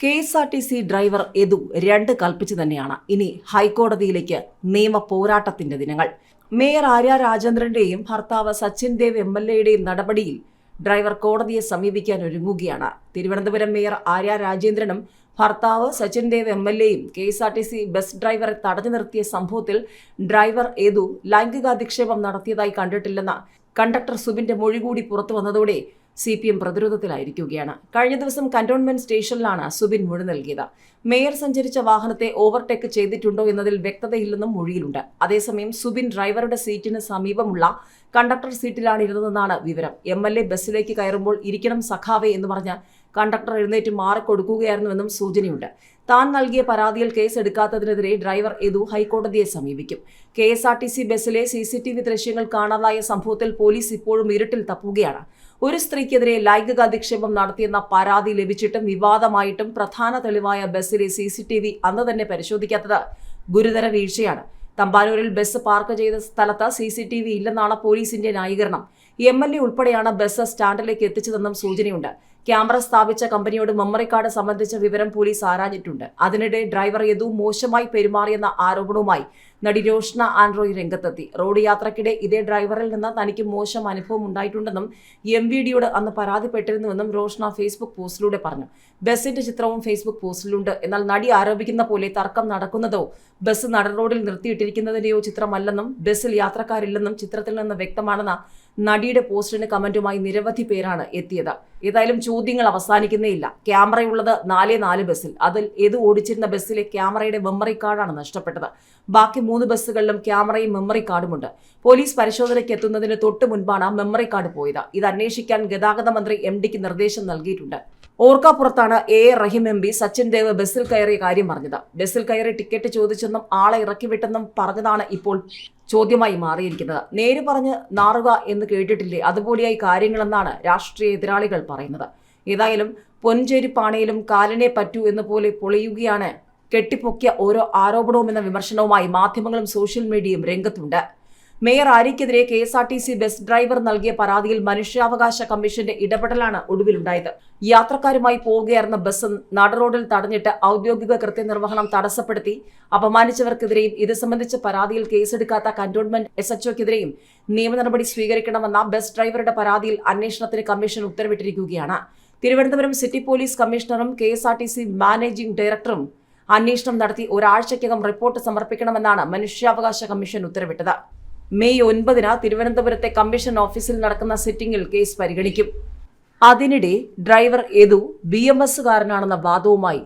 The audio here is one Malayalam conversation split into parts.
K S R T C driver Yadu രണ്ട് കൽപ്പിച്ചു തന്നെയാണ്. ഇനി ഹൈക്കോടതിയിലേക്ക് നിയമ പോരാട്ടത്തിന്റെ ദിനങ്ങൾ. മേയർ ആര്യ രാജേന്ദ്രന്റെയും ഭർത്താവ് സച്ചിൻ ദേവ് എം എൽ എയുടെയും നടപടിയിൽ ഡ്രൈവർ കോടതിയെ സമീപിക്കാൻ ഒരുങ്ങുകയാണ്. തിരുവനന്തപുരം മേയർ ആര്യ രാജേന്ദ്രനും ഭർത്താവ് സച്ചിൻ ദേവ് എം എൽ എയും K S R T C bus ഡ്രൈവറെ തടഞ്ഞു നിർത്തിയ സംഭവത്തിൽ ഡ്രൈവർ യദു ലൈംഗികാധിക്ഷേപം നടത്തിയതായി കണ്ടിട്ടില്ലെന്ന കണ്ടക്ടർ സുബിന്റെ മൊഴി കൂടി പുറത്തു വന്നതോടെ സി പി എം പ്രതിരോധത്തിലായിരിക്കുകയാണ്. കഴിഞ്ഞ ദിവസം കന്റോൺമെന്റ് സ്റ്റേഷനിലാണ് സുബിൻ മൊഴി നൽകിയത്. മേയർ സഞ്ചരിച്ച വാഹനത്തെ ഓവർടേക്ക് ചെയ്തിട്ടുണ്ടോ എന്നതിൽ വ്യക്തതയില്ലെന്നും മൊഴിയിലുണ്ട്. അതേസമയം സുബിൻ ഡ്രൈവറുടെ സീറ്റിന് സമീപമുള്ള കണ്ടക്ടർ സീറ്റിലാണ് ഇരുന്നതെന്നാണ് വിവരം. എം എൽ എ ബസ്സിലേക്ക് കയറുമ്പോൾ ഇരിക്കണം സഖാവേ എന്ന് പറഞ്ഞ് കണ്ടക്ടർ എഴുന്നേറ്റ് മാറിക്കൊടുക്കുകയായിരുന്നുവെന്നും സൂചനയുണ്ട്. താൻ നൽകിയ പരാതിയിൽ കേസ് എടുക്കാത്തതിനെതിരെ ഡ്രൈവർ എതു ഹൈക്കോടതിയെ സമീപിക്കും. K S R T C ബസ്സിലെ സി സി ടി വി ദൃശ്യങ്ങൾ കാണാതായ സംഭവത്തിൽ പോലീസ് ഇപ്പോഴും ഇരുട്ടിൽ തപ്പുകയാണ്. ഒരു സ്ത്രീക്കെതിരെ ലൈംഗിക അധിക്ഷേപം നടത്തിയെന്ന പരാതി ലഭിച്ചിട്ടും വിവാദമായിട്ടും പ്രധാന തെളിവായ ബസ്സിലെ സി സി ടി വി അന്ന് തന്നെ പരിശോധിക്കാത്തത് ഗുരുതര വീഴ്ചയാണ്. തമ്പാനൂരിൽ ബസ് പാർക്ക് ചെയ്ത സ്ഥലത്ത് സി സി ടി വി ഇല്ലെന്നാണ് പോലീസിന്റെ ന്യായീകരണം. എം എൽ എ ഉൾപ്പെടെയാണ് ബസ് സ്റ്റാൻഡിലേക്ക് എത്തിച്ചതെന്നും സൂചനയുണ്ട്. ക്യാമറ സ്ഥാപിച്ച കമ്പനിയോട് മെമ്മറി കാർഡ് സംബന്ധിച്ച വിവരം പോലീസ് ആരാഞ്ഞിട്ടുണ്ട്. അതിനിടെ ഡ്രൈവർ യദു മോശമായി പെരുമാറിയെന്ന ആരോപണവുമായി നടി രോഷ്ന ആൻഡ്രോയ് രംഗത്തെത്തി. റോഡ് യാത്രക്കിടെ ഇതേ ഡ്രൈവറിൽ നിന്ന് തനിക്ക് മോശം അനുഭവം ഉണ്ടായിട്ടുണ്ടെന്നും എം വി ഡിയോട് അന്ന് പരാതിപ്പെട്ടിരുന്നുവെന്നും രോഷ്ന ഫേസ്ബുക്ക് പോസ്റ്റിലൂടെ പറഞ്ഞു. ബസിന്റെ ചിത്രവും ഫേസ്ബുക്ക് പോസ്റ്റിലുണ്ട്. എന്നാൽ നടി ആരോപിക്കുന്ന പോലെ തർക്കം നടക്കുന്നതോ ബസ് നടറോഡിൽ നിർത്തിയിട്ടിരിക്കുന്നതിന്റെയോ ചിത്രമല്ലെന്നും ബസ്സിൽ യാത്രക്കാരില്ലെന്നും ചിത്രത്തിൽ നിന്ന് വ്യക്തമാണെന്ന നടിയുടെ പോസ്റ്റിന് കമന്റുമായി നിരവധി പേരാണ് എത്തിയത്. ഏതായാലും ചോദ്യങ്ങൾ അവസാനിക്കുന്നേയില്ല. ക്യാമറയുള്ളത് നാലേ നാല് ബസ്സിൽ. അതിൽ ഏത് ഓടിച്ചിരുന്ന ബസ്സിലെ ക്യാമറയുടെ മെമ്മറി കാർഡാണ് നഷ്ടപ്പെട്ടത്. ബാക്കി മൂന്ന് ബസ്സുകളിലും ക്യാമറയും മെമ്മറി കാർഡുമുണ്ട് പോലീസ് പരിശോധനയ്ക്ക് എത്തുന്നതിന് തൊട്ട് മുൻപാണ് മെമ്മറി കാർഡ് പോയത്. ഇത് അന്വേഷിക്കാൻ ഗതാഗത മന്ത്രി എം ഡിക്ക് നിർദ്ദേശം നൽകിയിട്ടുണ്ട്. ഓർക്കാപ്പുറത്താണ് A. Rahim M P Sachin Dev ബസ്സിൽ കയറിയ കാര്യം പറഞ്ഞത് ബസ്സിൽ കയറി ടിക്കറ്റ് ചോദിച്ചെന്നും ആളെ ഇറക്കിവിട്ടെന്നും പറഞ്ഞതാണ് ഇപ്പോൾ ചോദ്യമായി മാറിയിരിക്കുന്നത്. നേര് പറഞ്ഞ് നാറുക എന്ന് കേട്ടിട്ടില്ലേ? അതുപോലെയായി കാര്യങ്ങളെന്നാണ് രാഷ്ട്രീയ എതിരാളികൾ പറയുന്നത്. ഏതായാലും പൊൻചേരിപ്പാണേലും കാലിനെ പറ്റൂ എന്ന പോലെ പൊളിയുകയാണ് കെട്ടിപ്പൊക്കിയ ഓരോ ആരോപണവും എന്ന വിമർശനവുമായി മാധ്യമങ്ങളും സോഷ്യൽ മീഡിയയും രംഗത്തുണ്ട്. Mayor ആര്യയ്ക്കെതിരെ K S R T C bus driver നൽകിയ പരാതിയിൽ മനുഷ്യാവകാശ കമ്മീഷന്റെ ഇടപെടലാണ് ഒടുവിലുണ്ടായത്. യാത്രക്കാരുമായി പോവുകയായിരുന്ന ബസ് നടറോഡിൽ തടഞ്ഞിട്ട് ഔദ്യോഗിക കൃത്യനിർവഹണം തടസ്സപ്പെടുത്തി. അപമാനിച്ചവർക്കെതിരെയും ഇത് സംബന്ധിച്ച പരാതിയിൽ കേസെടുക്കാത്ത കന്റോൺമെന്റ് എസ് എച്ച് ഒക്കെതിരെയും നിയമ നടപടി സ്വീകരിക്കണമെന്ന ബസ് ഡ്രൈവറുടെ പരാതിയിൽ അന്വേഷണത്തിന് കമ്മീഷൻ ഉത്തരവിട്ടിരിക്കുകയാണ്. Thiruvananthapuram city police കമ്മീഷണറും K S R T C managing ഡയറക്ടറും അന്വേഷണം നടത്തി ഒരാഴ്ചയ്ക്കകം റിപ്പോർട്ട് സമർപ്പിക്കണമെന്നാണ് മനുഷ്യാവകാശ കമ്മീഷൻ ഉത്തരവിട്ടത്. മെയ് ഒൻപതിന് തിരുവനന്തപുരത്തെ കമ്മീഷൻ ഓഫീസിൽ നടക്കുന്ന സിറ്റിംഗിൽ കേസ് പരിഗണിക്കും. അതിനിടെ ഡ്രൈവർ യദു ബി എം എസുകാരനാണെന്ന വാദവുമായി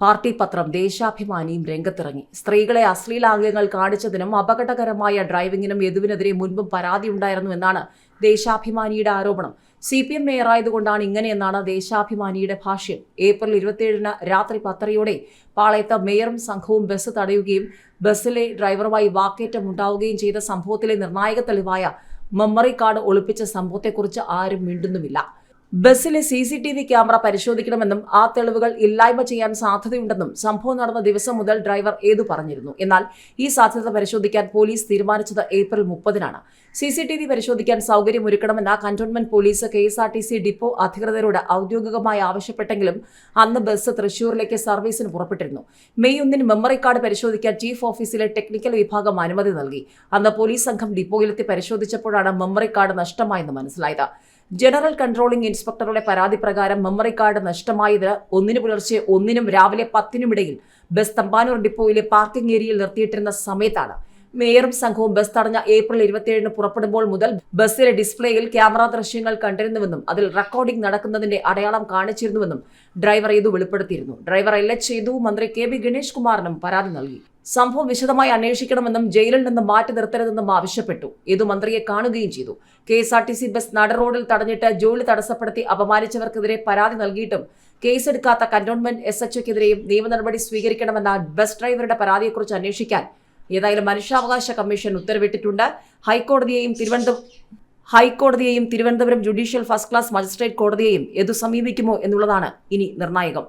പാർട്ടി പത്രം ദേശാഭിമാനിയും രംഗത്തിറങ്ങി. സ്ത്രീകളെ അശ്ലീലാംഗങ്ങൾ കാണിച്ചതിനും അപകടകരമായ ഡ്രൈവിംഗിനും യദുവിനെതിരെ മുൻപും പരാതിയുണ്ടായിരുന്നു എന്നാണ് ദേശാഭിമാനിയുടെ ആരോപണം. സി പി എം മേയറായതുകൊണ്ടാണ് ഇങ്ങനെയെന്നാണ് ദേശാഭിമാനിയുടെ ഭാഷ്യം. ഏപ്രിൽ ഇരുപത്തിയേഴിന് രാത്രി പത്തരയോടെ പാളയത്ത് മേയറും സംഘവും ബസ് തടയുകയും ബസ്സിലെ ഡ്രൈവറുമായി വാക്കേറ്റം ഉണ്ടാവുകയും ചെയ്ത സംഭവത്തിലെ നിർണായക തെളിവായ മെമ്മറി കാർഡ് ഒളിപ്പിച്ച സംഭവത്തെക്കുറിച്ച് ആരും മിണ്ടുന്നുമില്ല. ബസ്സിലെ C C T V camera പരിശോധിക്കണമെന്നും ആ തെളിവുകൾ ഇല്ലായ്മ ചെയ്യാൻ സാധ്യതയുണ്ടെന്നും സംഭവം നടന്ന ദിവസം മുതൽ ഡ്രൈവർ ഏതു പറഞ്ഞിരുന്നു. എന്നാൽ ഈ സാധ്യത പരിശോധിക്കാൻ പോലീസ് തീരുമാനിച്ചത് ഏപ്രിൽ മുപ്പതിനാണ്. സി സി ടി വി പരിശോധിക്കാൻ സൗകര്യമൊരുക്കണമെന്ന cantonment police K S R T C depot അധികൃതരോട് ഔദ്യോഗികമായി ആവശ്യപ്പെട്ടെങ്കിലും അന്ന് ബസ് തൃശൂരിലേക്ക് സർവീസിന് പുറപ്പെട്ടിരുന്നു. മെയ് ഒന്നിന് മെമ്മറി കാർഡ് പരിശോധിക്കാൻ ചീഫ് ഓഫീസിലെ ടെക്നിക്കൽ വിഭാഗം അനുമതി നൽകി. അന്ന് പോലീസ് സംഘം ഡിപ്പോയിലെത്തി പരിശോധിച്ചപ്പോഴാണ് മെമ്മറി കാർഡ് നഷ്ടമായെന്ന് മനസ്സിലായത്. ജനറൽ കൺട്രോളിംഗ് ഇൻസ്പെക്ടറുടെ പരാതി പ്രകാരം മെമ്മറി കാർഡ് നഷ്ടമായത് ഒന്നിന് പുലർച്ചെ ഒന്നിനും രാവിലെ പത്തിനുമിടയിൽ ബസ് തമ്പാനൂർ ഡിപ്പോയിലെ പാർക്കിംഗ് ഏരിയയിൽ നിർത്തിയിട്ടിരുന്ന സമയത്താണ്. മേയറും സംഘവും ബസ് തടഞ്ഞ ഏപ്രിൽ ഇരുപത്തിയേഴിന് പുറപ്പെടുമ്പോൾ മുതൽ ബസ്സിലെ ഡിസ്പ്ലേയിൽ ക്യാമറ ദൃശ്യങ്ങൾ കണ്ടിരുന്നുവെന്നും അതിൽ റെക്കോർഡിംഗ് നടക്കുന്നതിന്റെ അടയാളം കാണിച്ചിരുന്നുവെന്നും ഡ്രൈവർ ഇത് വെളിപ്പെടുത്തിയിരുന്നു. ഡ്രൈവർ എൽ എച്ച് ചെയ്തു മന്ത്രി കെ ബി ഗണേഷ് കുമാറിനും പരാതി നൽകി. സംഭവം വിശദമായി അന്വേഷിക്കണമെന്നും ജയിലിൽ നിന്ന് മാറ്റി നിർത്തരുതെന്നും ആവശ്യപ്പെട്ടു. ഇത് മന്ത്രിയെ കാണുകയും ചെയ്തു. K S R T C bus നട റോഡിൽ തടഞ്ഞിട്ട് ജോലി തടസ്സപ്പെടുത്തി അപമാനിച്ചവർക്കെതിരെ പരാതി നൽകിയിട്ടും കേസെടുക്കാത്ത കന്റോൺമെന്റ് എസ് എച്ച് ഒക്കെതിരെയും നിയമ നടപടി സ്വീകരിക്കണമെന്ന ബസ് ഡ്രൈവറുടെ പരാതിയെക്കുറിച്ച് അന്വേഷിക്കാൻ ഏതായാലും മനുഷ്യാവകാശ കമ്മീഷൻ ഉത്തരവിട്ടിട്ടുണ്ട്. ഹൈക്കോടതിയെയും Thiruvananthapuram ഹൈക്കോടതിയെയും Thiruvananthapuram judicial first class magistrate കോടതിയെയും എതു സമീപിക്കുമോ എന്നുള്ളതാണ് ഇനി നിർണായകം.